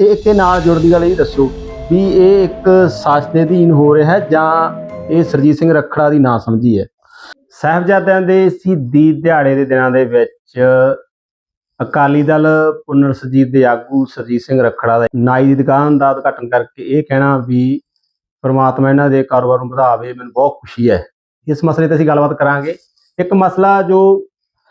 ਇਹ ਇੱਕ ਨਾਲ ਜੁੜਦੀ ਗੱਲ ਇਹ ਦੱਸੋ ਵੀ ਇਹ ਇੱਕ ਸੱਚ ਦੇ ਅਧੀਨ ਹੋ ਰਿਹਾ ਹੈ ਜਾਂ ਇਹ ਸਰਜੀਤ ਸਿੰਘ ਰੱਖੜਾ ਦੀ ਨਾਂ ਸਮਝੀ ਹੈ? ਸਾਹਿਬਜ਼ਾਦਿਆਂ ਦੇ ਸ਼ਹੀਦੀ ਦਿਹਾੜੇ ਦੇ ਦਿਨਾਂ ਦੇ ਵਿੱਚ ਅਕਾਲੀ ਦਲ ਪੁਨਰ ਸਰਜੀਤ ਦੇ ਆਗੂ ਸਰਜੀਤ ਸਿੰਘ ਰੱਖੜਾ ਦਾ ਨਾਈ ਦੀ ਦੁਕਾਨ ਦਾ ਉਦਘਾਟਨ ਕਰਕੇ ਇਹ ਕਹਿਣਾ ਵੀ ਪਰਮਾਤਮਾ ਇਹਨਾਂ ਦੇ ਕਾਰੋਬਾਰ ਨੂੰ ਵਧਾਵੇ ਮੈਨੂੰ ਬਹੁਤ ਖੁਸ਼ੀ ਹੈ। ਇਸ ਮਸਲੇ ਤੇ ਅਸੀਂ ਗੱਲਬਾਤ ਕਰਾਂਗੇ। ਇੱਕ ਮਸਲਾ ਜੋ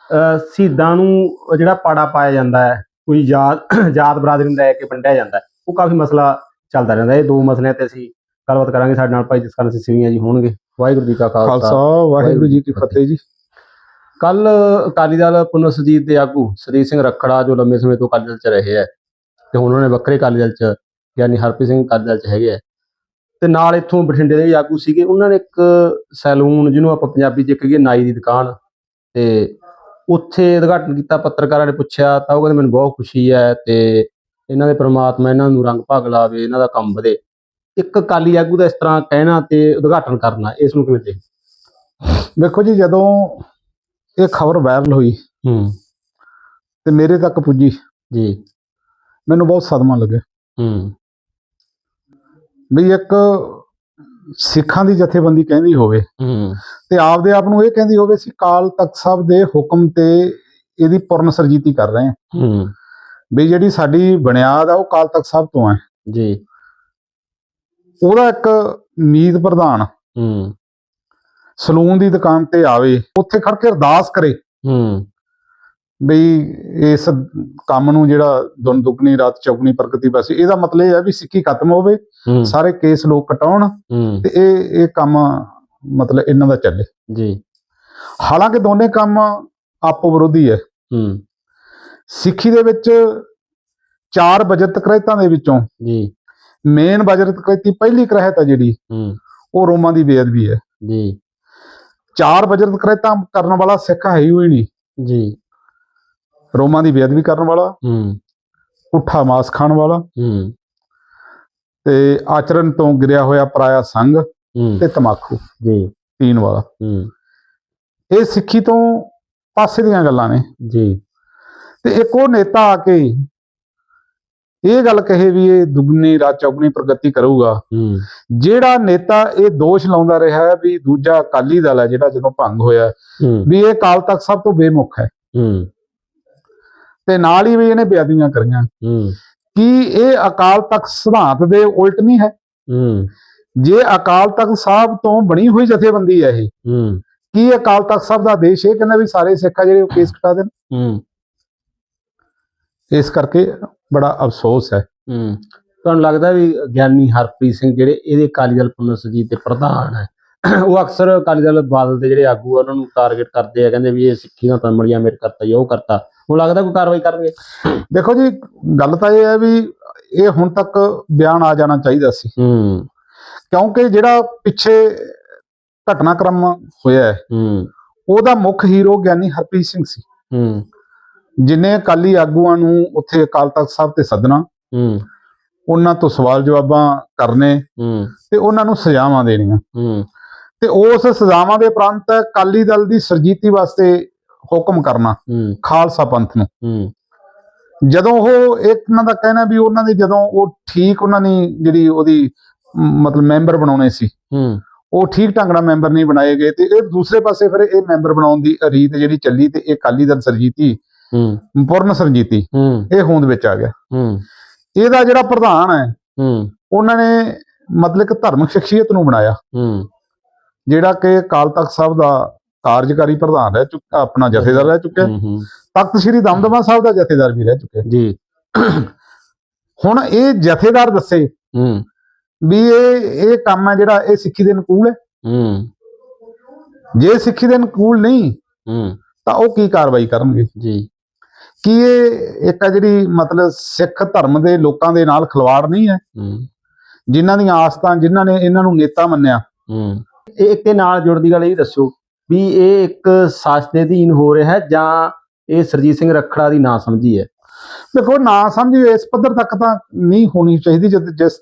ਅਹ, ਸ਼ਹੀਦਾਂ ਨੂੰ ਜਿਹੜਾ ਪਾੜਾ ਪਾਇਆ ਜਾਂਦਾ ਹੈ ਕੋਈ ਜਾਤ ਜਾਤ ਬਰਾਦਰੀ ਨੂੰ ਲੈ ਕੇ ਵੰਡਿਆ ਜਾਂਦਾ ਹੈ। ਉਹ ਕਾਫੀ ਮਸਲਾ ਚੱਲਦਾ ਰਹਿੰਦਾ ਇਹ ਦੋ ਮਸਲਿਆਂ ਤੇ ਅਸੀਂ ਗੱਲਬਾਤ ਕਰਾਂਗੇ। ਸਾਡੇ ਨਾਲ ਭਾਈ ਜਸਕਰਨ ਸਿੰਘ ਸਿਵੀਆਂ ਜੀ ਹੋਣਗੇ। ਵਾਹਿਗੁਰੂ ਜੀ ਕਾ ਖਾਲਸਾ। ਵਾਹਿਗੁਰੂ ਜੀ ਕੀ ਫਤਿਹ ਜੀ। ਕੱਲ ਅਕਾਲੀ ਦਲ ਪੁਨਰ ਸੁਰਜੀਤ ਦੇ ਆਗੂ ਸਰਜੀਤ ਸਿੰਘ ਰੱਖੜਾ ਜੋ ਲੰਮੇ ਸਮੇਂ ਤੋਂ ਅਕਾਲੀ ਦਲ ਚ ਰਹੇ ਹੈ ਤੇ ਹੁਣ ਉਹਨਾਂ ਨੇ ਵੱਖਰੇ ਅਕਾਲੀ ਦਲ ਚ ਯਾਨੀ ਹਰਪ੍ਰੀਤ ਸਿੰਘ ਅਕਾਲੀ ਦਲ ਚ ਹੈਗੇ ਆ ਤੇ ਨਾਲ ਇੱਥੋਂ ਬਠਿੰਡੇ ਦੇ ਵੀ ਆਗੂ ਸੀਗੇ। ਉਹਨਾਂ ਨੇ ਇੱਕ ਸੈਲੂਨ ਜਿਹਨੂੰ ਆਪਾਂ ਪੰਜਾਬੀ ਚ ਕਹੀਏ ਨਾਈ ਦੀ ਦੁਕਾਨ ਤੇ ਉੱਥੇ ਉਦਘਾਟਨ ਕੀਤਾ ਪੱਤਰਕਾਰਾਂ ਨੇ ਪੁੱਛਿਆ ਤਾਂ ਉਹ ਕਹਿੰਦੇ ਮੈਨੂੰ ਬਹੁਤ ਖੁਸ਼ੀ ਹੈ ਤੇ ਇਹਨਾਂ ਦੇ ਪ੍ਰਮਾਤਮਾ ਇਹਨਾਂ ਨੂੰ ਰੰਗ ਭਾਗ ਲਾਵੇ ਇਹਨਾਂ ਦਾ ਕੰਮ ਵਧੇ। ਇੱਕ ਅਕਾਲੀ ਆਗੂ ਦਾ ਇਸ ਤਰ੍ਹਾਂ ਕਹਿਣਾ ਤੇ ਉਦਘਾਟਨ ਕਰਨਾ ਇਸ ਨੂੰ ਕਿਵੇਂ ਦੇਖ ਵੇਖੋ ਜੀ ਜਦੋਂ ਇਹ ਖਬਰ ਵਾਇਰਲ ਹੋਈ ਹੂੰ। ਤੇ ਮੇਰੇ ਤੱਕ ਪੁੱਜੀ ਜੀ। ਮੈਨੂੰ ਬਹੁਤ ਸਦਮਾ ਲੱਗਿਆ। ਹੂੰ। ਵੀ ਇੱਕ ਸਿੱਖਾਂ ਦੀ ਜਥੇਬੰਦੀ ਕਹਿੰਦੀ ਹੋਵੇ ਤੇ ਆਪਦੇ ਆਪ ਨੂੰ ਇਹ ਕਹਿੰਦੀ ਹੋਵੇ ਸੀ ਕਾਲ ਤਖਤ ਸਾਹਿਬ ਦੇ ਹੁਕਮ ਤੇ ਇਹਦੀ ਪੁਰਨ ਸਰਜੀਤੀ ਕਰ ਰਹੇ ਹਾਂ। ਹੂੰ। ਵੀ ਜਿਹੜੀ ਸਾਡੀ ਬੁਨਿਆਦ ਆ ਉਹ ਕਾਲ ਤਖਤ ਸਾਹਿਬ ਤੋਂ ਹੈ ਜੀ। ਉਹਦਾ ਇੱਕ ਮੀਤ ਪ੍ਰਧਾਨ ਹੂੰ। ਸਲੂਨ ਦੀ ਦੁਕਾਨ ਤੇ ਆਵੇ ਉੱਥੇ ਖੜ ਕੇ ਅਰਦਾਸ ਕਰੇ। ਹੂੰ। ਬਈ ਇਸ ਕੰਮ ਨੂੰ ਜਿਹੜਾ ਦੁਨ ਦੁਗਣੀ ਰਾਤ ਚੌਗਣੀ ਪ੍ਰਗਤੀ ਬਸ ਇਹਦਾ ਮਤਲਬ ਇਹ ਹੈ ਵੀ ਸਿੱਖੀ ਖਤਮ ਹੋਵੇ ਸਾਰੇ ਕੇਸ ਲੋਕ ਕਟਾਉਣ ਤੇ ਇਹ ਇਹ ਕੰਮ ਮਤਲਬ ਇਹਨਾਂ ਦਾ ਚੱਲੇ। ਜੀ। ਹਾਲਾਂਕਿ ਦੋਨੇ ਕੰਮ ਆਪੋ ਵਿਰੋਧੀ ਹੈ। ਹੂੰ। ਸਿੱਖੀ ਦੇ ਵਿੱਚ ਚਾਰ ਬਜਟ ਕ੍ਰਹਿਤਾਂ ਦੇ ਵਿੱਚੋਂ ਜੀ। ਮੇਨ ਬਜਟ ਕ੍ਰਹਿਤੀ ਪਹਿਲੀ ਕ੍ਰਹਿਤ ਹੈ ਜਿਹੜੀ ਹੂੰ। ਉਹ ਰੋਮਾਂ ਦੀ ਬੇਅਦਬੀ ਹੈ। ਜੀ। ਚਾਰ ਬਜਟ ਕ੍ਰਹਿਤਾਂ ਕਰਨ ਵਾਲਾ ਸਿੱਖ ਹੈ ਹੀ ਨਹੀਂ। ਜੀ। ਰੋਮਾਂ ਦੀ ਬੇਅਦਬੀ ਕਰਨ ਵਾਲਾ ਹੂੰ। ਪੁੱਠਾ ਮਾਸ ਖਾਣ ਵਾਲਾ। ਹੂੰ। ਤੇ ਆਚਰਣ ਤੋਂ ਗਿਰਿਆ ਹੋਇਆ ਪਰਾਇਆ ਸੰਗ ਤੇ ਤਮਾਕੂ ਜੀ। ਪੀਣ ਵਾਲਾ। ਹੂੰ। ਇਹ ਸਿੱਖੀ ਤੋਂ ਪਾਸੇ ਦੀਆਂ ਗੱਲਾਂ ਨੇ। ਜੀ। ਤੇ ਇੱਕ ਉਹ ਨੇਤਾ ਆ ਕੇ ਇਹ ਗੱਲ ਕਹੇ ਵੀ ਇਹ ਦੁਗਣੀ ਰਾਤ ਚੌਗਣੀ ਪ੍ਰਗਤੀ ਕਰੂਗਾ। ਹੂੰ। ਜਿਹੜਾ ਨੇਤਾ ਇਹ ਦੋਸ਼ ਲਾਉਂਦਾ ਰਿਹਾ ਹੈ ਵੀ ਦੂਜਾ ਅਕਾਲੀ ਦਲ ਹੈ ਜਿਹੜਾ ਜਦੋਂ ਭੰਗ ਹੋਇਆ ਵੀ ਇਹ ਕਾਲ ਤੱਕ ਸਭ ਤੋਂ ਬੇਮੁਖ ਹੈ। ਹੂੰ। ਤੇ ਨਾਲ ਹੀ ਵੀ ਇਹਨੇ ਬੇਅਦਬੀਆਂ ਕਰੀਆਂ। ਹੂੰ। ਕੀ ਇਹ ਅਕਾਲ ਤਖਤ ਸਿਧਾਂਤ ਦੇ ਉਲਟ ਨਹੀਂ ਹੈ? ਹੂੰ। ਜੇ ਅਕਾਲ ਤਖਤ ਸਾਹਿਬ ਤੋਂ ਬਣੀ ਹੋਈ ਜਥੇਬੰਦੀ ਹੈ ਇਹ ਹੂੰ। ਕੀ ਅਕਾਲ ਤਖਤ ਸਾਹਿਬ ਦਾ ਆਦੇਸ਼ ਇਹ ਕਹਿੰਦਾ ਵੀ ਸਾਰੇ ਸਿੱਖ ਜਿਹੜੇ ਉਹ ਕੇਸ ਕਟਾ ਦੇਣ? ਹੂੰ। ਇਸ ਕਰਕੇ ਬੜਾ ਅਫਸੋਸ ਹੈ। ਹੂੰ। ਤੁਹਾਨੂੰ ਲੱਗਦਾ ਵੀ ਗਿਆਨੀ ਹਰਪ੍ਰੀਤ ਸਿੰਘ ਜਿਹੜੇ ਇਹਦੇ ਅਕਾਲੀ ਦਲ ਪੁਨਰ ਸੁਰਜੀਤ ਦੇ ਪ੍ਰਧਾਨ ਹੈ ਉਹ ਅਕਸਰ ਅਕਾਲੀ ਦਲ ਬਾਦਲ ਦੇ ਜਿਹੜੇ ਆਗੂ ਆ ਉਹਨਾਂ ਨੂੰ ਟਾਰਗੇਟ ਕਰਦੇ ਆ ਕਹਿੰਦੇ ਵੀ ਇਹ ਸਿੱਖੀ ਦਾ ਤਮੜੀਆਂ ਮੇਰ ਕਰਤਾ ਉਹ ਕਰਤਾ। ਉਹ ਲੱਗਦਾ ਕੋਈ ਕਾਰਵਾਈ ਕਰਨਗੇ? ਦੇਖੋ ਜੀ ਗੱਲ ਤਾਂ ਇਹ ਹੈ ਵੀ ਇਹ ਹੁਣ ਤੱਕ ਬਿਆਨ ਆ ਜਾਣਾ ਚਾਹੀਦਾ ਸੀ। ਹੂੰ। ਕਿਉਂਕਿ ਜਿਹੜਾ ਪਿੱਛੇ ਘਟਨਾਕ੍ਰਮ ਹੋਇਆ ਹੈ ਹੂੰ। ਉਹਦਾ ਮੁੱਖ ਹੀਰੋ ਗਿਆਨੀ ਹਰਪ੍ਰੀਤ ਸਿੰਘ ਸੀ। ਹੂੰ। ਜਿਨੇ ਅਕਾਲੀ ਆਗੂਆਂ ਨੂੰ ਉੱਥੇ ਅਕਾਲ ਤਖਤ ਸਾਹਿਬ ਤੇ ਸੱਦਣਾ ਹੂੰ। ਉਹਨਾਂ ਤੋਂ ਸਵਾਲ ਜਵਾਬਾਂ ਕਰਨੇ ਹੂੰ। ਤੇ ਉਹਨਾਂ ਨੂੰ ਸਜ਼ਾਵਾਂ ਦੇਣੀਆਂ। ਹੂੰ। ਤੇ ਉਸ ਸਜ਼ਾਵਾਂ ਦੇ ਉਪਰੰਤ ਅਕਾਲੀ ਦਲ ਦੀ ਸਰਜੀਤੀ ਵਾਸਤੇ ਹੁਕਮ ਕਰਨਾ ਖਾਲਸਾ ਪੰਥ ਨੂੰ। ਜਦੋਂ ਉਹ ਇੱਕ ਇਹਨਾਂ ਦਾ ਕਹਿਣਾ ਵੀ ਉਹਨਾਂ ਦੇ ਜਦੋਂ ਉਹ ਠੀਕ ਉਹਨਾਂ ਨੇ ਜਿਹੜੀ ਉਹਦੀ ਮਤਲਬ ਮੈਂਬਰ ਬਣਾਉਣੇ ਸੀ। ਉਹ ਠੀਕ ਢੰਗ ਨਾਲ ਮੈਂਬਰ ਨਹੀਂ ਬਣਾਏ ਗਏ ਤੇ ਇਹ ਦੂਸਰੇ ਪਾਸੇ ਫਿਰ ਇਹ ਮੈਂਬਰ ਬਣਾਉਣ ਦੀ ਰੀਤ ਜਿਹੜੀ ਚੱਲੀ ਤੇ ਇਹ ਅਕਾਲੀ ਦਲ ਸਰਜੀਤੀ ਹੂੰ। ਪੂਰਨ ਸਰਜੀਤੀ ਹੂੰ। ਇਹ ਹੋਂਦ ਵਿੱਚ ਆ ਗਿਆ। ਹੂੰ। ਇਹਦਾ ਜਿਹੜਾ ਪ੍ਰਧਾਨ ਹੈ ਹੂੰ। ਉਹਨਾਂ ਨੇ ਮਤਲਬ ਕਿ ਧਰਮਿਕ ਸ਼ਖਸੀਅਤ ਨੂੰ ਬਣਾਇਆ। ਹੂੰ। ਜਿਹੜਾ ਕਿ ਅਕਾਲ ਤਖਤ ਸਾਹਿਬ ਦਾ ਕਾਰਜਕਾਰੀ ਪ੍ਰਧਾਨ ਰਹਿ ਚੁੱਕਾ ਆਪਣਾ ਜਥੇਦਾਰ ਰਹਿ ਚੁੱਕਿਆ। ਹੂੰ ਤਖਤ ਸ੍ਰੀ ਦਮਦਮਾ ਸਾਹਿਬ ਦਾ ਜਥੇਦਾਰ ਵੀ ਰਹਿ ਚੁੱਕਿਆ। ਜੀ। ਹੁਣ ਇਹ ਜਥੇਦਾਰ ਦੱਸੇ ਹੂੰ। ਵੀ ਇਹ ਇਹ ਕੰਮ ਹੈ ਜਿਹੜਾ ਇਹ ਸਿੱਖੀ ਦੇ ਅਨੁਕੂਲ ਹੈ। ਹੂੰ। ਜੇ ਸਿੱਖੀ ਦੇ ਅਨੁਕੂਲ ਨਹੀਂ ਹੂੰ। ਤਾਂ ਉਹ ਕੀ ਕਾਰਵਾਈ ਕਰਨਗੇ? ਜੀ। ਕੀ ਇਹ ਇੱਕ ਆ ਜਿਹੜੀ ਮਤਲਬ ਸਿੱਖ ਧਰਮ ਦੇ ਲੋਕਾਂ ਦੇ ਨਾਲ ਖਿਲਵਾੜ ਨਹੀਂ ਹੈ? ਹੂੰ। ਜਿਨ੍ਹਾਂ ਦੀਆਂ ਆਸਤਾਂ ਜਿਨ੍ਹਾਂ ਨੇ ਇਹਨਾਂ ਨੂੰ ਨੇਤਾ ਮੰਨਿਆ। ਹੂੰ। ਇਹ ਇੱਕ ਦੇ ਨਾਲ ਜੁੜਦੀ ਗੱਲ ਇਹ ਦੱਸੋ ਵੀ ਇਹ ਇੱਕ ਸੱਚ ਦੇ ਅਧੀਨ ਹੋ ਰਿਹਾ ਹੈ ਜਾਂ ਇਹ ਸਰਜੀਤ ਸਿੰਘ ਰੱਖੜਾ ਦੀ ਨਾ ਸਮਝੀ ਹੈ? ਦੇਖੋ ਨਾ ਸਮਝੀ ਇਸ ਪੱਧਰ ਤੱਕ ਤਾਂ ਨਹੀਂ ਹੋਣੀ ਚਾਹੀਦੀ ਜਦ ਜਿਸ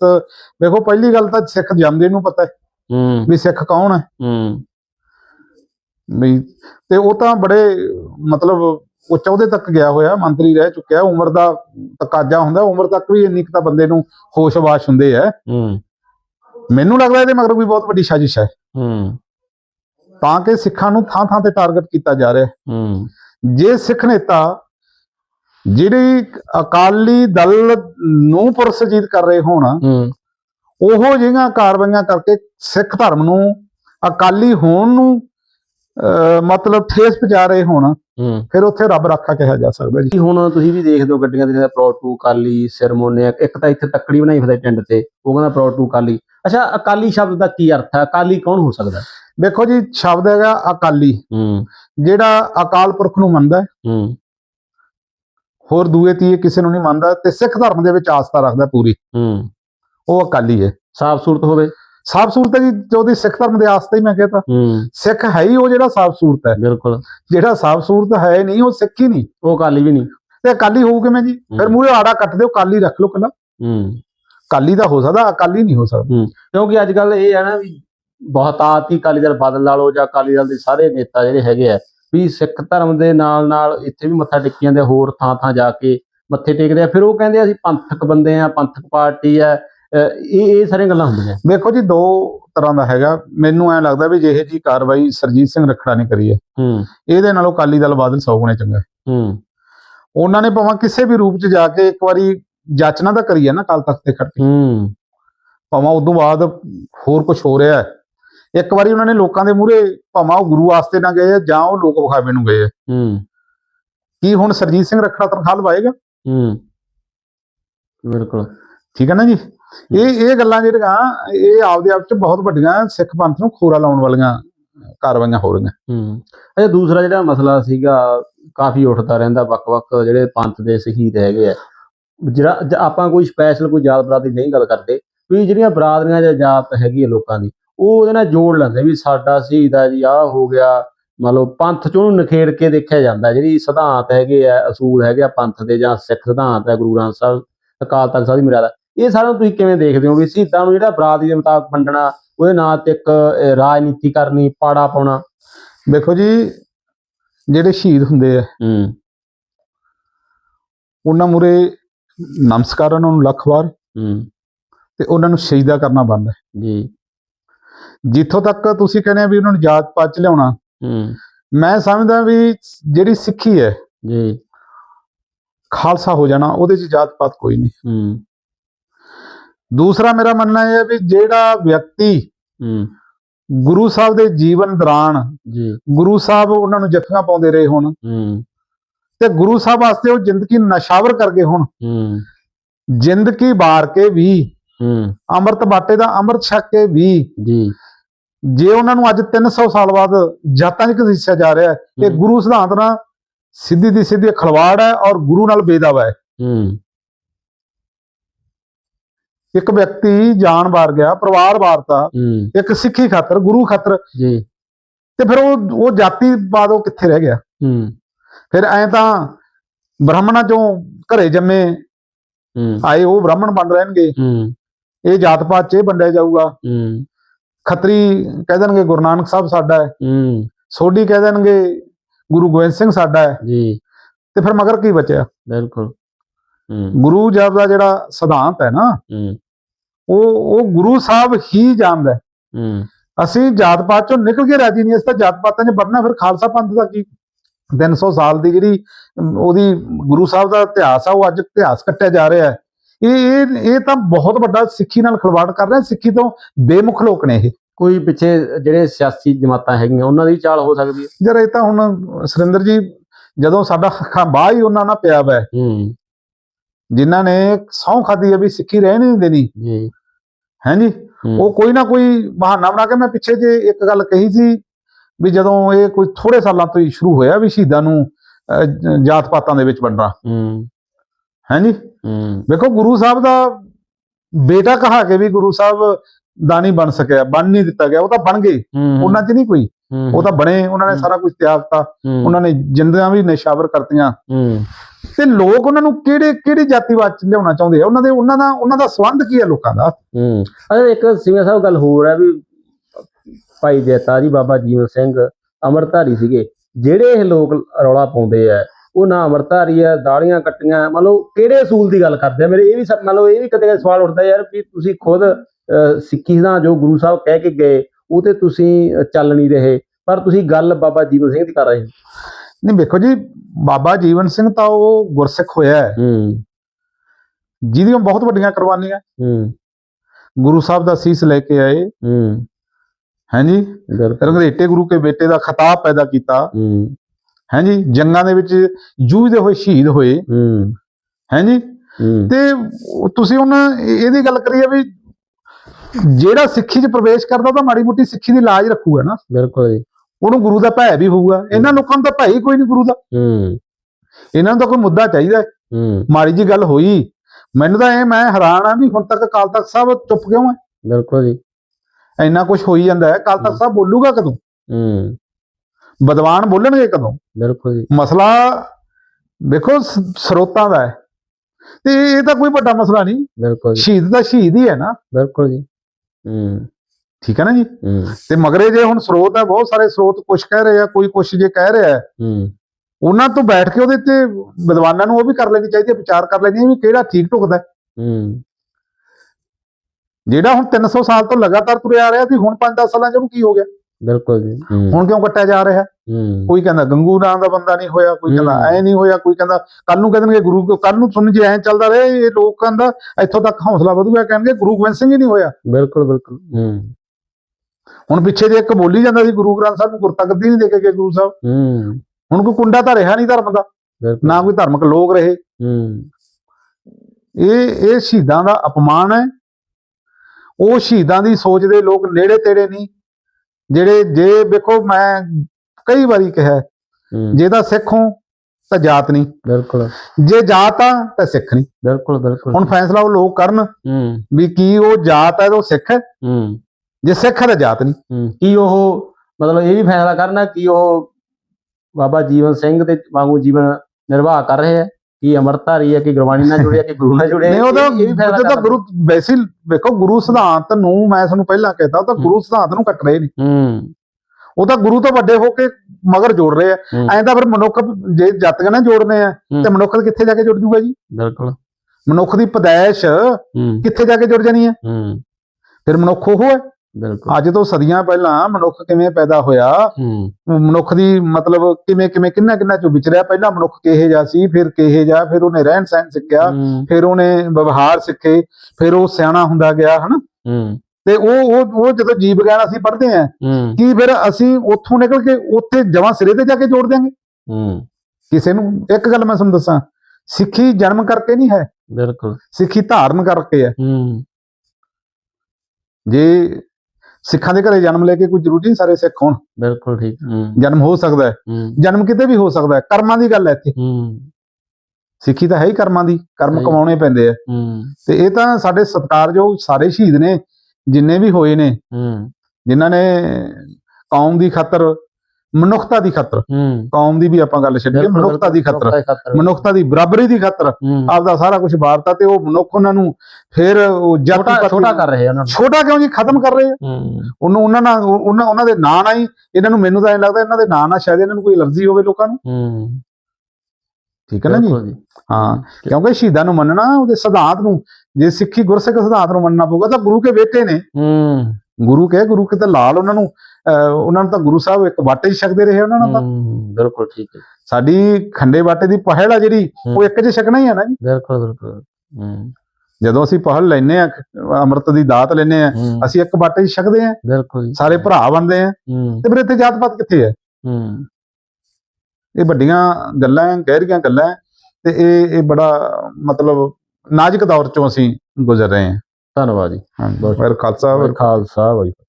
ਦੇਖੋ ਪਹਿਲੀ ਗੱਲ ਤਾਂ ਸਿੱਖ ਜੰਮਦੇ ਨੂੰ ਪਤਾ ਹੈ ਹੂੰ। ਵੀ ਸਿੱਖ ਕੌਣ ਹੈ। ਹੂੰ। ਵੀ ਤੇ ਉਹ ਤਾਂ ਬੜੇ ਮਤਲਬ ਉੱਚ ਅਹੁਦੇ ਤੱਕ ਗਿਆ ਹੋਇਆ ਮੰਤਰੀ ਰਹਿ ਚੁੱਕਿਆ ਉਮਰ ਦਾ ਤਕਾਜ਼ਾ ਹੁੰਦਾ ਉਮਰ ਤੱਕ ਵੀ ਇੰਨੀ ਕੁ ਤਾਂ ਬੰਦੇ ਨੂੰ ਹੋਸ਼-ਵਾਸ਼ ਹੁੰਦੇ ਆ ਹੂੰ। ਮੈਨੂੰ ਲੱਗਦਾ ਇਹਦੇ ਮਗਰ ਵੀ ਬਹੁਤ ਵੱਡੀ ਸਾਜ਼ਿਸ਼ ਹੈ। ਹੂੰ। ਤਾਂ ਕਿ ਸਿੱਖਾਂ ਨੂੰ ਥਾਂ-ਥਾਂ ਤੇ ਟਾਰਗੇਟ ਕੀਤਾ ਜਾ ਰਿਹਾ ਹੈ। ਹੂੰ। ਜੇ ਸਿੱਖ ਨੇਤਾ ਜਿਹੜੀ ਅਕਾਲੀ ਦਲ ਨੂੰ ਪੁਰਸਜੀਤ ਕਰ ਰਹੇ ਹੋਣ ਹੂੰ। ਉਹੋ ਜਿਹੀਆਂ ਕਾਰਵਾਈਆਂ ਕਰਕੇ ਸਿੱਖ ਧਰਮ ਨੂੰ ਅਕਾਲੀ ਹੋਣ ਨੂੰ ਮਤਲਬ ਠੇਸ ਪਹੁੰਚਾ ਰਹੇ ਹੋਣ ਫਿਰ ਉੱਥੇ ਰੱਬ ਰਾਖਾ ਕਿਹਾ ਜਾ ਸਕਦਾ ਜੀ। ਹੁਣ ਤੁਸੀਂ ਵੀ ਦੇਖਦੇ ਹੋ ਗੱਡੀਆਂ ਦੇ ਪ੍ਰੋਟੂ ਕਾਲੀ ਸਿਰਮੋਨੇ ਇੱਕ ਤਾਂ ਇੱਥੇ ਤੱਕੜੀ ਬਣਾਈ ਫਿਰਦਾ ਟੈਂਡ ਤੇ ਉਹ ਕਹਿੰਦਾ ਪ੍ਰੋਟੂ ਕਾਲੀ ਅੱਛਾ ਅਕਾਲੀ ਸ਼ਬਦ ਦਾ ਕੀ ਅਰਥ ਹੈ? ਅਕਾਲੀ ਕੌਣ ਹੋ ਸਕਦਾ? ਦੇਖੋ ਜੀ ਸ਼ਬਦ ਹੈਗਾ ਅਕਾਲੀ। ਹੂੰ। ਜਿਹੜਾ ਅਕਾਲ ਪੁਰਖ ਨੂੰ ਮੰਨਦਾ ਹੈ ਹੂੰ। ਹੋਰ ਦੂਏ ਤੀਏ ਕਿਸੇ ਨੂੰ ਨਹੀਂ ਮੰਨਦਾ ਤੇ ਸਿੱਖ ਧਰਮ ਦੇ ਵਿੱਚ ਆਸਥਾ ਰੱਖਦਾ ਪੂਰੀ। ਹੂੰ। ਉਹ ਅਕਾਲੀ ਹੈ। ਸਾਫ਼ ਸੂਰਤ ਹੋਵੇ। ਸਾਫ਼ ਸੂਰਤ ਹੈ ਜੀ ਜੋ ਉਹਦੀ ਸਿੱਖ ਧਰਮ ਦੇ ਆਸਥਾ ਹੀ ਮੈਂ ਕਹਤਾ। ਹੂੰ। ਸਿੱਖ ਹੈ ਹੀ ਉਹ ਜਿਹੜਾ ਸਾਫ਼ ਸੂਰਤ ਹੈ। ਬਿਲਕੁਲ। ਜਿਹੜਾ ਸਾਫ਼ ਸੂਰਤ ਹੈ ਨਹੀਂ ਉਹ ਸਿੱਖ ਹੀ ਨਹੀਂ। ਉਹ ਅਕਾਲੀ ਵੀ ਨਹੀਂ। ਤੇ ਅਕਾਲੀ ਹੋਊ ਕਿਵੇਂ ਜੀ? ਫਿਰ। ਮੂਹਰੇ ਆੜਾ ਕੱਟ ਦਿਓ ਕਾਲੀ ਰੱਖ ਲਓ ਕੱਲਾ ਹੂੰ। ਕਾਲੀ ਦਾ ਹੋ ਸਕਦਾ ਅਕਾਲੀ ਨਹੀਂ ਹੋ ਸਕਦਾ। ਕਿਉਂਕਿ ਅੱਜ ਕੱਲ ਇਹ ਹੈ ਨਾ ਵੀ ਬਹੁਤਾਤ ਹੀ ਅਕਾਲੀ ਦਲ ਬਾਦਲ ਲਾ ਲਓ ਜਾਂ ਅਕਾਲੀ ਦਲ ਦੇ ਸਾਰੇ ਨੇਤਾ ਜਿਹੜੇ ਹੈਗੇ ਆ ਵੀ ਸਿੱਖ ਧਰਮ ਦੇ ਨਾਲ ਨਾਲ ਇੱਥੇ ਵੀ ਮੱਥਾ ਟੇਕੀ ਜਾਂਦੇ ਹੋਰ ਥਾਂ ਥਾਂ ਜਾ ਕੇ ਮੱਥੇ ਟੇਕਦੇ ਆ। ਫਿਰ ਉਹ ਕਹਿੰਦੇ ਅਸੀਂ ਪੰਥਕ ਬੰਦੇ ਆ ਪੰਥਕ ਪਾਰਟੀ ਆ। ਇਹ ਇਹ ਸਾਰੀਆਂ ਗੱਲਾਂ ਹੁੰਦੀਆਂ। ਵੇਖੋ ਜੀ ਦੋ ਤਰ੍ਹਾਂ ਦਾ ਹੈਗਾ। ਮੈਨੂੰ ਐ ਲੱਗਦਾ ਵੀ ਜਿਹੇ ਜੀ ਕਾਰਵਾਈ ਸਰਜੀਤ ਸਿੰਘ ਰੱਖੜਾ ਨੇ ਕਰੀ ਹੈ। ਹੂੰ। ਇਹਦੇ ਨਾਲੋਂ ਕਾਲੀ ਦਲ ਬਾਦਲ ਸੌ ਗੁਣੇ ਚੰਗਾ। ਹੂੰ। ਉਹਨਾਂ ਨੇ ਭਾਵੇਂ ਕਿਸੇ ਵੀ ਰੂਪ 'ਚ ਜਾ ਕੇ ਇੱਕ ਵਾਰੀ ਜਾਚਨਾ ਤਾਂ ਕਰੀ ਹੈ ਨਾ ਕਾਲ ਤਖਤ ਤੇ ਖੜ ਕੇ। ਹੂੰ। ਭਾਵੇਂ ਉਦੋਂ ਬਾਅਦ ਹੋਰ ਕੁਝ ਹੋ ਰਿਹਾ ਹੈ। ਇੱਕ ਵਾਰੀ ਉਹਨਾਂ ਨੇ ਲੋਕਾਂ ਦੇ ਮੂਹਰੇ ਭਾਵੇਂ ਉਹ ਗੁਰੂ ਵਾਸਤੇ ਨਾ ਗਏ ਜਾਂ ਉਹ ਲੋਕ ਵਿਖਾਵੇ ਨੂੰ ਗਏ। ਹੂੰ। ਕੀ ਹੁਣ ਸਰਜੀਤ ਸਿੰਘ ਰੱਖੜਾ ਤਨਖਾਹ ਲਵਾਏਗਾ? ਹੂੰ। ਬਿਲਕੁਲ। ਠੀਕ ਹੈ ਨਾ ਜੀ? ਇਹ ਇਹ ਗੱਲਾਂ ਜਿਹੜੀਆਂ ਇਹ ਆਪਦੇ ਆਪ 'ਚ ਬਹੁਤ ਵੱਡੀਆਂ ਸਿੱਖ ਪੰਥ ਨੂੰ ਖੋਰਾ ਲਾਉਣ ਵਾਲੀਆਂ ਕਾਰਵਾਈਆਂ ਹੋ ਰਹੀਆਂ। ਹੂੰ। ਅੱਛਾ ਦੂਸਰਾ ਜਿਹੜਾ ਮਸਲਾ ਸੀਗਾ ਕਾਫੀ ਉੱਠਦਾ ਰਹਿੰਦਾ ਵੱਖ-ਵੱਖ ਜਿਹੜੇ ਪੰਥ ਦੇ ਸ਼ਹੀਦ ਹੈਗੇ ਆ। ਜਿਹੜਾ ਜ- ਆਪਾਂ ਕੋਈ ਸਪੈਸ਼ਲ ਕੋਈ ਜਾਤ ਬਰਾਦਰੀ ਨਹੀਂ ਗੱਲ ਕਰਦੇ ਵੀ ਜਿਹੜੀਆਂ ਬਰਾਦਰੀਆਂ ਜਾਂ ਜਾਤ ਹੈਗੀ ਆ ਲੋਕਾਂ ਦੀ ਉਹ ਉਹਦੇ ਨਾਲ ਜੋੜ ਲੈਂਦੇ ਵੀ ਸਾਡਾ ਸ਼ਹੀਦ ਆ ਜੀ ਆਹ ਹੋ ਗਿਆ। ਮੰਨ ਲਓ ਪੰਥ ਚ ਉਹਨੂੰ ਨਿਖੇੜ ਕੇ ਦੇਖਿਆ ਜਾਂਦਾ ਜਿਹੜੀ ਸਿਧਾਂਤ ਹੈਗੇ ਆ ਅਸੂਲ ਹੈਗੇ ਆ ਪੰਥ ਦੇ ਜਾਂ ਸਿੱਖ ਸਿਧਾਂਤ ਹੈ ਗੁਰੂ ਗ੍ਰੰਥ ਸਾਹਿਬ ਅਕਾਲ ਤਖਤ ਸਾਹਿਬ ਦੀ ਮਰਿਆਦਾ ਇਹ ਸਾਰਿਆਂ ਨੂੰ ਤੁਸੀਂ ਕਿਵੇਂ ਦੇਖਦੇ ਹੋ ਵੀ ਸ਼ਹੀਦਾਂ ਨੂੰ ਜਿਹੜਾ ਬਰਾਦਰੀ ਦੇ ਮੁਤਾਬਕ ਵੰਡਣਾ ਉਹਦੇ ਨਾਂ ਤੇ ਇੱਕ ਅਹ, ਰਾਜਨੀਤੀ ਕਰਨੀ ਪਾੜਾ ਪਾਉਣਾ? ਦੇਖੋ ਜੀ ਜਿਹੜੇ ਸ਼ਹੀਦ ਹੁੰਦੇ ਆ ਹੂੰ। ਉਹਨਾਂ ਮੂਰੇ ਨਮਸਕਾਰ ਉਹਨਾਂ ਨੂੰ ਲੱਖ ਵਾਰ। ਹੂੰ। ਤੇ ਉਹਨਾਂ ਨੂੰ ਸਜਦਾ ਕਰਨਾ ਬਣਦਾ ਹੈ। ਜੀ। ਜਿੱਥੋਂ ਤੱਕ ਤੁਸੀਂ ਕਹਿੰਦੇ ਆ ਵੀ ਉਹਨਾਂ ਨੂੰ ਜਾਤ ਪਾਤ ਚ ਲਿਆਉਣਾ ਹੂੰ। ਮੈਂ ਸਮਝਦਾ ਵੀ ਜਿਹੜੀ ਸਿੱਖੀ ਹੈ ਜੀ। ਖਾਲਸਾ ਹੋ ਜਾਣਾ ਉਹਦੇ ਚ ਜਾਤ ਪਾਤ ਕੋਈ ਨਹੀਂ। ਹੂੰ। ਦੂਸਰਾ ਮੇਰਾ ਮੰਨਣਾ ਇਹ ਹੈ ਵੀ ਜਿਹੜਾ ਵਿਅਕਤੀ ਹੂੰ। ਗੁਰੂ ਸਾਹਿਬ ਦੇ ਜੀਵਨ ਦੌਰਾਨ ਜੀ। ਗੁਰੂ ਸਾਹਿਬ ਉਹਨਾਂ ਨੂੰ ਜੱਫੀਆਂ ਪਾਉਂਦੇ ਰਹੇ ਹੋਣ ਹੂੰ। ਤੇ ਗੁਰੂ ਸਾਹਿਬ ਵਾਸਤੇ ਉਹ ਜ਼ਿੰਦਗੀ ਨਸ਼ਾਵਰ ਕਰ ਗਏ ਹੋਣ। ਹੂੰ। ਜ਼ਿੰਦਗੀ ਬਾਰ ਕੇ ਵੀ ਹੂੰ। ਅੰਮ੍ਰਿਤ ਬਾਟੇ ਦਾ ਅੰਮ੍ਰਿਤ ਛਕ ਕੇ ਵੀ। ਜੀ। ਜੇ ਉਹਨਾਂ ਨੂੰ ਅੱਜ 300 ਸਾਲ ਬਾਅਦ ਜਾਤਾਂ 'ਚ ਘਸੀਸਿਆ ਜਾ ਰਿਹਾ ਹੈ ਹੂੰ। ਗੁਰੂ ਸਿਧਾਂਤ ਨਾਲ ਸਿੱਧੀ ਦੀ ਸਿੱਧੀ ਖਲਵਾੜ ਹੈ ਔਰ ਗੁਰੂ ਨਾਲ ਬੇਦਾਵਾ ਹੈ। ਹੂੰ। ਇੱਕ ਵਿਅਕਤੀ ਜਾਨ ਵਾਰ ਗਿਆ ਪਰਿਵਾਰ ਵਾਰਤਾ ਇੱਕ ਸਿੱਖੀ ਖਾਤਰ ਗੁਰੂ ਖਾਤਰ ਜੀ। ਤੇ ਫਿਰ ਉਹ ਉਹ ਜਾਤੀ ਬਾਦ ਉਹ ਕਿੱਥੇ ਰਹਿ ਗਿਆ? ਹੂੰ। ਫਿਰ ਐ ਤਾਂ ਬ੍ਰਾਹਮਣਾਂ ਚੋਂ ਘਰੇ ਜੰਮੇ ਹੂੰ। ਆਏ ਉਹ ਬ੍ਰਾਹਮਣ ਬਣ ਰਹਿਣਗੇ। ਹੂੰ। ਇਹ ਜਾਤ ਪਾਤ 'ਚ ਇਹ ਵੰਡਿਆ ਜਾਊਗਾ। ਹੂੰ। ਖੱਤਰੀ ਕਹਿ ਦੇਣਗੇ ਗੁਰੂ ਨਾਨਕ ਸਾਹਿਬ ਸਾਡਾ ਹੈ। ਹੂੰ। ਸੋਢੀ ਕਹਿ ਦੇਣਗੇ ਗੁਰੂ ਗੋਬਿੰਦ ਸਿੰਘ ਸਾਡਾ ਹੈ। ਜੀ। ਤੇ ਫਿਰ ਮਗਰ ਕੀ ਬਚਿਆ? ਬਿਲਕੁਲ। ਹੂੰ। ਗੁਰੂ ਸਾਹਿਬ ਦਾ ਜਿਹੜਾ ਸਿਧਾਂਤ ਹੈ ਨਾ ਹੂੰ। ਉਹ ਉਹ ਗੁਰੂ ਸਾਹਿਬ ਹੀ ਜਾਣਦਾ ਅਸੀਂ ਜਾਤ ਪਾਤ ਚੋਂ ਨਿਕਲ ਕੇ ਰਾਜੀ ਨਹੀਂ ਅਸੀਂ ਤਾਂ ਜਾਤ ਪਾਤਾਂ 'ਚ ਵੜਨਾ ਫਿਰ ਖਾਲਸਾ ਪੰਥ ਦਾ ਕੀ 300 ਸਾਲ ਦੀ ਜਿਹੜੀ ਉਹਦੀ ਗੁਰੂ ਸਾਹਿਬ ਦਾ ਇਤਿਹਾਸ ਆ ਉਹ ਅੱਜ ਇਤਿਹਾਸ ਕੱਟਿਆ ਜਾ ਰਿਹਾ ਹੈ। ਇਹ ਇਹ ਤਾਂ ਬਹੁਤ ਵੱਡਾ ਸਿੱਖੀ ਨਾਲ ਖਿਲਵਾੜ ਕਰ ਰਿਹਾ ਸਿੱਖੀ ਤੋਂ ਬੇਮੁਖ ਲੋਕ ਨੇ ਇਹ। ਕੋਈ ਪਿੱਛੇ ਜਿਹੜੇ ਸਿਆਸੀ ਜਮਾਤਾਂ ਹੈਗੀਆਂ ਉਹਨਾਂ ਦੀ ਚਾਲ ਹੋ ਸਕਦੀ ਹੈ? ਜਰ ਇਹ ਤਾਂ ਹੁਣ ਸੁਰਿੰਦਰ ਜੀ ਜਦੋਂ ਸਾਡਾ ਬਾਹ ਹੀ ਉਹਨਾਂ ਨਾਲ ਪਿਆ ਵੈ। ਹੂੰ। ਜਿਨ੍ਹਾਂ ਨੇ ਸਹੁੰ ਖਾਦੀ ਹੈ ਵੀ ਸਿੱਖੀ ਰਹਿਣ ਹੀ ਨਹੀਂ ਦੇਣੀ। ਜੀ। ਹੈ ਜੀ? ਹੂੰ, ਉਹ ਕੋਈ ਨਾ ਕੋਈ ਬਹਾਨਾ ਬਣਾ ਕੇ ਮੈਂ ਪਿੱਛੇ ਜੇ ਇੱਕ ਗੱਲ ਕਹੀ ਸੀ ਵੀ ਜਦੋਂ ਇਹ ਕੋਈ ਥੋੜੇ ਸਾਲਾਂ ਤੋਂ ਹੀ ਸ਼ੁਰੂ ਹੋਇਆ ਵੀ ਸ਼ਹੀਦਾਂ ਨੂੰ ਜਾਤ ਪਾਤਾਂ ਦੇ ਵਿੱਚ ਵੰਡਣਾ। ਹੂੰ। ਹੈ ਜੀ? ਹੂੰ। ਵੇਖੋ ਗੁਰੂ ਸਾਹਿਬ ਦਾ ਬੇਟਾ ਕਹਾ ਕੇ ਵੀ ਗੁਰੂ ਸਾਹਿਬ ਦਾਨੀ ਬਣ ਸਕਿਆ ਬਣ ਨਹੀਂ ਦਿੱਤਾ ਗਿਆ ਉਹ ਤਾਂ ਬਣ ਗਏ। ਉਹਨਾਂ 'ਚ ਨਹੀਂ ਕੋਈ। ਉਹ ਤਾਂ ਬਣੇ ਉਹਨਾਂ ਨੇ। ਸਾਰਾ ਕੁਝ ਤਿਆਗਤਾ ਉਹਨਾਂ ਨੇ ਜਿੰਦਿਆਂ ਵੀ ਨਿਸ਼ਾਵਰ ਕਰਤੀਆਂ। ਤੇ ਲੋਕ ਉਹਨਾਂ ਨੂੰ ਕਿਹੜੇ ਕਿਹੜੀ ਜਾਤੀਵਾਦ ਚ ਲਿਆਉਣਾ ਚਾਹੁੰਦੇ ਆ? ਉਹਨਾਂ ਦੇ ਉਹਨਾਂ ਦਾ ਉਹਨਾਂ ਦਾ ਸੰਬੰਧ ਕੀ ਹੈ ਲੋਕਾਂ ਦਾ? ਹੂੰ। ਅਰੇ ਇੱਕ ਸਿਵੇਂ ਸਾਹਿਬ ਗੱਲ ਹੋਰ ਹੈ ਵੀ ਭਾਈ ਜੈਤਾ ਜੀ ਬਾਬਾ ਜੀਵਨ ਸਿੰਘ ਅਮਰਧਾਰੀ ਸੀਗੇ ਜਿਹੜੇ ਇਹ ਲੋਕ ਰੌਲਾ ਪਾਉਂਦੇ ਆ ਉਹ ਨਾ ਅਮਰਤਾਰੀ ਹੈ ਦਾੜੀਆਂ ਕੱਟੀਆਂ ਮੰਨ ਲਓ ਕਿਹੜੇ ਅਸੂਲ ਦੀ ਗੱਲ ਕਰਦੇ ਆ? ਮੇਰੇ ਇਹ ਵੀ ਲਓ ਇਹ ਵੀ ਕਦੇ ਕਦੇ ਸਵਾਲ ਉੱਠਦਾ ਯਾਰ ਵੀ ਤੁਸੀਂ ਖੁਦ ਸਿੱਖੀ ਦਾ ਜੋ ਗੁਰੂ ਸਾਹਿਬ ਕਹਿ ਕੇ ਗਏ ਉਹ ਤੇ ਤੁਸੀਂ ਚੱਲ ਨਹੀਂ ਰਹੇ ਪਰ ਤੁਸੀਂ ਗੱਲ ਬਾਬਾ ਜੀਵਨ ਸਿੰਘ ਦੀ ਕਰ ਰਹੇ ਨਹੀਂ ਵੇਖੋ ਜੀ ਬਾਬਾ ਜੀਵਨ ਸਿੰਘ ਤਾਂ ਉਹ ਗੁਰਸਿੱਖ ਹੋਇਆ ਹੈ। ਹੂੰ। ਜਿਹਦੀਆਂ ਬਹੁਤ ਵੱਡੀਆਂ ਕੁਰਬਾਨੀਆਂ ਹੂੰ। ਗੁਰੂ ਸਾਹਿਬ ਦਾ ਸੀਸ ਲੈ ਕੇ ਆਏ। ਹੂੰ। ਹਾਂਜੀ? ਰੰਗਰੇਟੇ ਗੁਰੂ ਕੇ ਬੇਟੇ ਦਾ ਖਿਤਾਬ ਪੈਦਾ ਕੀਤਾ। ਹਾਂਜੀ? ਜੰਗਾਂ ਦੇ ਵਿੱਚ ਜੂਝਦੇ ਹੋਏ ਸ਼ਹੀਦ ਹੋਏ। ਹਾਂਜੀ? ਤੇ ਤੁਸੀਂ ਇਹ- ਇਹਦੀ ਗੱਲ ਕਰੀਏ ਵੀ ਜਿਹੜਾ ਸਿੱਖੀ 'ਚ ਪ੍ਰਵੇਸ਼ ਕਰਦਾ ਉਹ ਤਾਂ ਮਾੜੀ ਮੋਟੀ ਸਿੱਖੀ ਦੀ ਲਾਜ ਰੱਖੂਗਾ ਨਾ। ਬਿਲਕੁਲ ਜੀ। ਉਹਨੂੰ ਗੁਰੂ ਦਾ ਭੈ ਵੀ ਹੋਊਗਾ। ਇਹਨਾਂ ਲੋਕਾਂ ਨੂੰ ਤਾਂ ਭੈ ਹੀ ਕੋਈ ਨਹੀਂ ਗੁਰੂ ਦਾ। ਹੂੰ। ਇਹਨਾਂ ਨੂੰ ਤਾਂ ਕੋਈ ਮੁੱਦਾ ਚਾਹੀਦਾ। ਹੈ। ਹੂੰ ਮਾੜੀ ਜੀ ਗੱਲ ਹੋਈ। ਮੈਨੂੰ ਤਾਂ ਇਹ ਮੈਂ ਹੈਰਾਨ ਆ ਵੀ ਹੁਣ ਤੱਕ ਅਕਾਲ ਤਖਤ ਸਾਹਿਬ ਚੁੱਪ ਕਿਉਂ ਹੈ ਬਿਲਕੁਲ ਜੀ। ਇੰਨਾ ਕੁਝ ਹੋਈ ਜਾਂਦਾ ਹੈ ਅਕਾਲ ਤਖਤ ਸਾਹਿਬ ਬੋਲੂਗਾ ਕਦੋਂ? ਹੂੰ। ਵਿਦਵਾਨ ਬੋਲਣਗੇ ਕਦੋਂ? ਬਿਲਕੁਲ ਜੀ। ਮਸਲਾ ਵੇਖੋ ਸਰੋਤਾਂ ਦਾ ਹੈ। ਤੇ ਇਹ ਤਾਂ ਕੋਈ ਵੱਡਾ ਮਸਲਾ ਨਹੀਂ। ਬਿਲਕੁਲ ਜੀ। ਸ਼ਹੀਦ ਤਾਂ ਸ਼ਹੀਦ ਹੀ ਹੈ ਨਾ। ਬਿਲਕੁਲ ਜੀ। ਹੂੰ। ਠੀਕ ਹੈ ਨਾ ਜੀ? ਤੇ ਮਗਰੇ ਜੇ ਹੁਣ ਸਰੋਤ ਹੈ ਬਹੁਤ ਸਾਰੇ ਸਰੋਤ ਕੁਝ ਕਹਿ ਰਹੇ ਆ ਕੋਈ ਕੁਝ ਜੇ ਕਹਿ ਰਿਹਾ ਹੈ ਹੂੰ। ਉਹਨਾਂ ਤੋਂ ਬੈਠ ਕੇ ਉਹਦੇ ਤੇ ਵਿਦਵਾਨਾਂ ਨੂੰ ਉਹ ਵੀ ਕਰ ਲੈਣੀ ਚਾਹੀਦੀ ਹੈ ਵਿਚਾਰ ਕਰ ਲੈਣੀ ਹੈ ਵੀ ਕਿਹੜਾ ਠੀਕ ਢੁਕਦਾ ਹੈ। ਜਿਹੜਾ ਹੁਣ 300 ਸਾਲ ਤੋਂ ਲਗਾਤਾਰ ਤੁਰਿਆ ਆ ਰਿਹਾ ਸੀ ਹੁਣ 5-10 ਸਾਲਾਂ ਚ ਕੀ ਹੋ ਗਿਆ? ਬਿਲਕੁਲ ਜੀ ਹੁਣ ਕਿਉਂ ਕੱਟਿਆ ਜਾ ਰਿਹਾ? ਕੋਈ ਕਹਿੰਦਾ ਗੰਗੂ ਨਾਂ ਦਾ ਬੰਦਾ ਨਹੀਂ ਹੋਇਆ ਕੋਈ ਕਹਿੰਦਾ। ਐ ਨਹੀਂ ਹੋਇਆ ਕੋਈ ਕਹਿੰਦਾ ਕੱਲ ਨੂੰ ਕਹਿੰਦੇ ਗੁਰੂ ਕੱਲ ਨੂੰ ਸੁਣ ਜੇ ਐ ਚੱਲਦਾ ਰਹੇ ਇਹ ਲੋਕ ਕਹਿੰਦਾ ਇੱਥੋਂ ਤੱਕ ਹੌਸਲਾ ਵਧੂਗਾ ਕਹਿਣਗੇ ਗੁਰੂ ਗੋਬਿੰਦ ਸਿੰਘ ਹੀ ਨਹੀਂ ਹੋਇਆ। ਬਿਲਕੁਲ ਬਿਲਕੁਲ ਹੁਣ ਪਿੱਛੇ ਜੇ ਇੱਕ ਬੋਲੀ ਜਾਂਦਾ ਸੀ ਗੁਰੂ ਗ੍ਰੰਥ ਸਾਹਿਬ ਨੂੰ ਗੁਰਤਾ ਗੱਦੀ ਨਹੀਂ ਦੇ ਕੇ ਗਏ ਗੁਰੂ ਸਾਹਿਬ। ਹੁਣ ਕੋਈ ਕੁੰਡਾ ਤਾਂ ਰਿਹਾ ਨਹੀਂ ਧਰਮ ਦਾ ਨਾ ਕੋਈ ਧਾਰਮਿਕ ਲੋਕ ਰਹੇ। ਇਹ ਇਹ ਸ਼ਹੀਦਾਂ ਦਾ ਅਪਮਾਨ ਹੈ ਉਹ ਸ਼ਹੀਦਾਂ ਦੀ ਸੋਚ ਦੇ ਲੋਕ ਨੇੜੇ ਤੇੜੇ ਨਹੀਂ ਜਿਹੜੇ ਜੇ ਵੇਖੋ ਮੈਂ ਕਈ ਵਾਰੀ ਕਿਹਾ ਜੇ ਤਾਂ ਸਿੱਖ ਹੋ ਤਾਂ ਜਾਤ ਨਹੀਂ। ਬਿਲਕੁਲ। ਜੇ ਜਾਤ ਆ ਤਾਂ ਸਿੱਖ ਨਹੀਂ। ਬਿਲਕੁਲ ਬਿਲਕੁਲ। ਹੁਣ ਫੈਸਲਾ ਉਹ ਲੋਕ ਕਰਨ ਹੂੰ। ਵੀ ਕੀ ਉਹ ਜਾਤ ਹੈ ਤਾਂ ਉਹ ਸਿੱਖ ਹੈ? ਜੇ ਸਿੱਖ ਹੈ ਤਾਂ ਜਾਤ ਨਹੀਂ। ਕੀ ਉਹ ਮਤਲਬ ਇਹ ਵੀ ਫੈਸਲਾ ਕਰਨਾ ਕਿ ਉਹ ਬਾਬਾ ਜੀਵਨ ਸਿੰਘ ਦੇ ਵਾਂਗੂ ਜੀਵਨ ਨਿਰਵਾਹ ਕਰ ਰਹੇ ਹੈ? ਕਿ ਅਮਰਤਾਰੀ ਹੈ ਕਿ ਗੁਰਬਾਣੀ ਨਾਲ ਜੁੜੇ ਹੈ ਕਿ ਗੁਰੂ ਨਾਲ ਜੁੜੇ ਹੈ ਨਹੀਂ ਉਹਦਾ ਇਹ- ਤਾਂ। ਗੁਰੂ ਵੈਸੇ ਵੇਖੋ ਗੁਰੂ ਸਿਧਾਂਤ ਨੂੰ ਮੈਂ ਤੁਹਾਨੂੰ ਪਹਿਲਾਂ ਕਹਿਤਾ ਉਹ ਤਾਂ ਗੁਰੂ ਸਿਧਾਂਤ ਨੂੰ ਕੱਟ ਰਹੇ ਨੇ ਹੂੰ। ਉਹ ਤਾਂ ਗੁਰੂ ਤੋਂ ਵੱਡੇ ਹੋ ਕੇ ਮਗਰ ਜੋੜ ਰਹੇ ਆ। ਐਂ ਤਾਂ ਫਿਰ ਮਨੁੱਖ ਜੇ ਜਾਤੀਆਂ ਨਾਲ ਜੋੜਨੇ ਆ। ਤੇ ਮਨੁੱਖ ਕਿੱਥੇ ਜਾ ਕੇ ਜੁੜ ਜੂਗਾ ਜੀ? ਬਿਲਕੁਲ। ਮਨੁੱਖ ਦੀ ਪਦੈਸ਼ ਹੂੰ। ਕਿੱਥੇ ਜਾ ਕੇ ਜੁੜ ਜਾਣੀ ਹੈ ਹੂੰ। ਫਿਰ ਮਨੁੱਖ ਉਹ ਹੈ। ਬਿਲਕੁਲ। ਅੱਜ ਤੋਂ ਸਦੀਆਂ ਪਹਿਲਾਂ ਮਨੁੱਖ ਕਿਵੇਂ ਪੈਦਾ ਹੋਇਆ ਮਨੁੱਖ ਦੀ ਮਤਲਬ ਕਿਵੇਂ ਕਿਵੇਂ ਕਿੰਨਾ ਕਿੰਨਾ ਚੋਂ ਵਿਚਰਿਆ ਪਹਿਲਾਂ ਮਨੁੱਖ ਕਿਹੇ ਜਾ ਸੀ ਫਿਰ ਕਿਹੇ ਜਾ ਫਿਰ ਉਹਨੇ ਰਹਿਣ ਸਹਿਣ ਸਿੱਖਿਆ ਫਿਰ ਉਹਨੇ ਵਿਵਹਾਰ ਸਿੱਖੇ ਫਿਰ ਉਹ ਸਿਆਣਾ ਹੁੰਦਾ ਗਿਆ ਹਨਾ? ਤੇ ਉਹ ਉਹ ਉਹ ਜਦੋਂ ਜੀਵ ਵਿਗਿਆਨ ਅਸੀਂ ਪੜ੍ਹਦੇ ਆਂ ਕੀ ਫਿਰ ਅਸੀਂ ਉੱਥੋਂ ਨਿਕਲ ਕੇ ਉੱਥੇ ਜਮਾਂ ਸਿਰੇ ਤੇ ਜਾ ਕੇ ਜੋੜ ਦਿਆਂਗੇ? ਕਿਸੇ ਨੂੰ ਇੱਕ ਗੱਲ ਮੈਂ ਤੁਹਾਨੂੰ ਦੱਸਾਂ ਸਿੱਖੀ ਜਨਮ ਕਰਕੇ ਨਹੀਂ ਹੈ। ਬਿਲਕੁਲ। ਸਿੱਖੀ ਧਾਰਨ ਕਰਕੇ ਹੂੰ। ਜੇ ਸਿੱਖਾਂ ਦੇ ਘਰੇ ਜਨਮ ਲੈ ਕੇ ਕੋਈ ਜ਼ਰੂਰੀ ਨਹੀਂ ਸਾਰੇ ਸਿੱਖ ਹੋਣ। ਬਿਲਕੁਲ ਠੀਕ। ਹੂੰ। ਜਨਮ ਹੋ ਸਕਦਾ ਹੈ। ਹੂੰ। ਜਨਮ ਕਿਤੇ ਵੀ ਹੋ ਸਕਦਾ ਹੈ। ਕਰਮਾਂ ਦੀ ਗੱਲ ਹੈ ਇੱਥੇ। ਹੂੰ। ਸਿੱਖੀ ਤਾਂ ਹੈ ਹੀ ਕਰਮਾਂ ਦੀ। ਕਰਮ ਸਹੀ। ਕਮਾਉਣੇ ਪੈਂਦੇ ਆ। ਹੂੰ। ਤੇ ਇਹ ਤਾਂ ਸਾਡੇ ਸਤਿਕਾਰਯੋਗ ਸਾਰੇ ਸ਼ਹੀਦ ਨੇ ਜਿੰਨੇ ਵੀ ਹੋਏ ਨੇ। ਹੂੰ। ਜਿਨ੍ਹਾਂ ਨੇ ਕੌਮ ਦੀ ਖਾਤਰ ਮਨੁੱਖਤਾ ਦੀ ਖਾਤਰ। ਕੌਮ ਦੀ ਵੀ ਆਪਾਂ ਗੱਲ ਛੱਡੀਏ ਮਨੁੱਖਤਾ ਦੀ ਖਾਤਰ। ਮਨੁੱਖਤਾ ਦੀ ਬਰਾਬਰੀ ਦੀ ਖਾਤਰ। ਆਪਦਾ ਸਾਰਾ ਕੁਝ ਵਾਰਤਾ ਤੇ ਉਹ ਮਨੁੱਖ ਉਹਨਾਂ ਨੂੰ ਫਿਰ ਉਹ ਜਾਤੀ ਛੋਟਾ ਪਾਤੀ- ਛੋਟਾ ਕਰ ਰਹੇ ਉਹਨਾਂ ਨੂੰ। ਛੋਟਾ ਕਿਉਂ ਜੀ? ਖਤਮ ਕਰ ਰਹੇ ਉਹਨੂੰ ਉਹਨਾਂ ਨਾਲ ਉਹ- ਉਹਨਾਂ ਉਹਨਾਂ ਦੇ ਨਾਂ ਨਾਲ ਹੀ ਇਹਨਾਂ ਨੂੰ ਮੈਨੂੰ ਤਾਂ ਐਂ ਲੱਗਦਾ ਇਹਨਾਂ ਦੇ ਨਾਂ ਨਾਲ ਸ਼ਾਇਦ ਇਹਨਾਂ ਨੂੰ ਕੋਈ ਅਲਰਜੀ ਹੋਵੇ ਲੋਕਾਂ ਨੂੰ। ਠੀਕ ਹੈ ਨਾ ਜੀ? ਹਾਂ ਕਿਉਂਕਿ ਸ਼ਹੀਦਾਂ ਨੂੰ ਮੰਨਣਾ ਉਹਦੇ ਸਿਧਾਂਤ ਨੂੰ ਜੇ ਸਿੱਖੀ ਗੁਰਸਿੱਖ ਸਿਧਾਂਤ ਨੂੰ ਮੰਨਣਾ ਪਊਗਾ ਤਾਂ ਗੁਰੂ ਕੇ ਬੇਟੇ ਨੇ। ਹੂੰ। ਗੁਰੂ ਕੇ ਗੁਰੂ ਕੇ ਤਾਂ ਲਾਲ ਉਹਨਾਂ ਨੂੰ ਉਹਨਾਂ ਨੂੰ ਤਾਂ ਗੁਰੂ ਸਾਹਿਬ ਇੱਕ ਵਾਟੇ 'ਚ ਛਕਦੇ ਰਹੇ ਉਹਨਾਂ ਨੂੰ ਤਾਂ। ਹੂੰ ਬਿਲਕੁਲ ਠੀਕ ਹੈ ਸਾਡੀ ਖੰਡੇ ਵਾਟੇ ਦੀ ਪਹਿਲ ਆ ਜਿਹੜੀ ਉਹ ਇੱਕ 'ਚ ਛਕਣਾ ਹੀ ਆ ਨਾ ਜੀ। ਬਿਲਕੁਲ ਬਿਲਕੁਲ ਜਦੋਂ ਅਸੀਂ ਪਹਿਲ ਲੈਨੇ ਆ ਅੰਮ੍ਰਿਤ ਦੀ ਦਾਤ ਲੈਨੇ ਆ ਅਸੀਂ ਇੱਕ ਵਾਟੇ 'ਚ ਛਕਦੇ ਆ ਬਿਲਕੁਲ ਜੀ। ਸਾਰੇ ਭਰਾ ਬਣਦੇ ਆ ਤੇ ਫਿਰ ਇੱਥੇ ਜਾਤ ਪਾਤ ਕਿੱਥੇ ਹੈ? ਇਹ ਵੱਡੀਆਂ ਗੱਲਾਂ ਹੈ ਗਹਿਰੀਆਂ ਗੱਲਾਂ ਤੇ ਇਹ ਇਹ ਬੜਾ ਮਤਲਬ ਨਾਜ਼ੁਕ ਦੌਰ ਚੋਂ ਅਸੀਂ ਗੁਜ਼ਰ ਰਹੇ ਹਾਂ। ਧੰਨਵਾਦ ਜੀ। ਬਹੁਤ- ਵਾਹਿਗੁਰੂ ਖਾਲਸਾ ਖਾਲਸਾ ਵਾਹਿਗੁਰੂ।